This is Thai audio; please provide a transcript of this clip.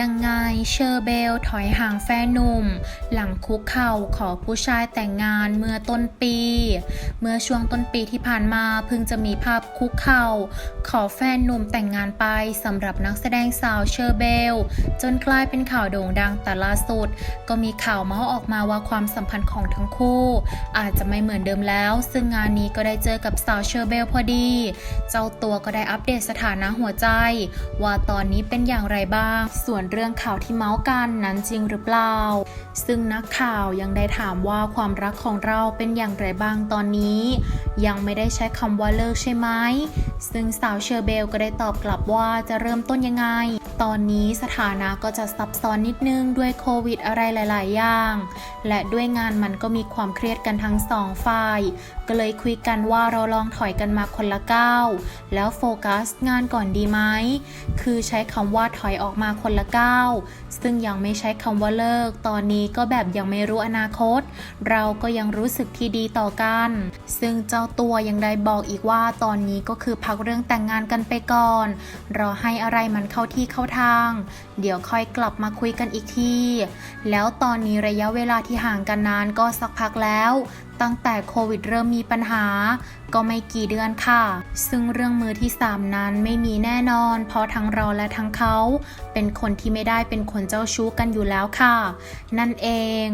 ยังไงเชอร์เบลถอยห่างแฟนหนุ่ม หลังคุกเข่าขอผู้ชายแต่งงานเมื่อต้นปี เมื่อช่วงต้นปีที่ผ่านมาเพิ่งจะมีภาพคุกเข่า ขอแฟนหนุ่มแต่งงานไปสำหรับนักแสดงสาวเชอร์เบล จนกลายเป็นข่าวโด่งดังแต่ล่าสุด ก็มีข่าวเมาส์ออกมาว่าความสัมพันธ์ของทั้งคู่ อาจจะไม่เหมือนเดิมแล้ว ซึ่งงานนี้ก็ได้เจอกับสาวเชอร์เบลพอดี เจ้าตัวก็ได้อัปเดตสถานะหัวใจ ว่าตอนนี้เป็นอย่างไรบ้างส่วนเรื่องข่าวที่เมาส์กันนั้นจริงหรือเปล่า ซึ่งนักข่าวยังได้ถามว่าความรักของเราเป็นอย่างไรบ้างตอนนี้ ยังไม่ได้ใช้คำว่าเลิกใช่ไหม ซึ่งสาวเชอร์เบลก็ได้ตอบกลับว่าจะเริ่มต้นยังไง ตอนนี้สถานะก็จะซับซ้อนนิดนึงด้วยโควิดอะไรหลาย ๆ อย่าง และด้วยงานมันก็มีความเครียดกันทั้งสองฝ่าย ก็เลยคุยกันว่าเราลองถอยกันมาคนละก้าวแล้วโฟกัสงานก่อนดีไหมคือใช้คำว่าถอยออกมาคนละก้าวซึ่งยังไม่ใช้คำว่าเลิก ตอนนี้ก็แบบยังไม่รู้อนาคต เราก็ยังรู้สึกที่ดีต่อกัน ซึ่งเจ้าตัวยังได้บอกอีกว่าตอนนี้ก็คือพักเรื่องแต่งงานกันไปก่อนรอให้อะไรมันเข้าที่เข้าทาง เดี๋ยวค่อยกลับมาคุยกันอีกที แล้วตอนนี้ระยะเวลาที่ห่างกันนานก็สักพักแล้ว ตั้งแต่โควิดเริ่มมีปัญหา ก็ไม่กี่เดือนค่ะ ซึ่งเรื่องมือที่ 3 นั้นไม่มีแน่นอน เพราะทั้งเราและทั้งเขา เป็นคนที่ไม่ได้เป็นคนเจ้าชู้กันอยู่แล้วค่ะ นั่นเอง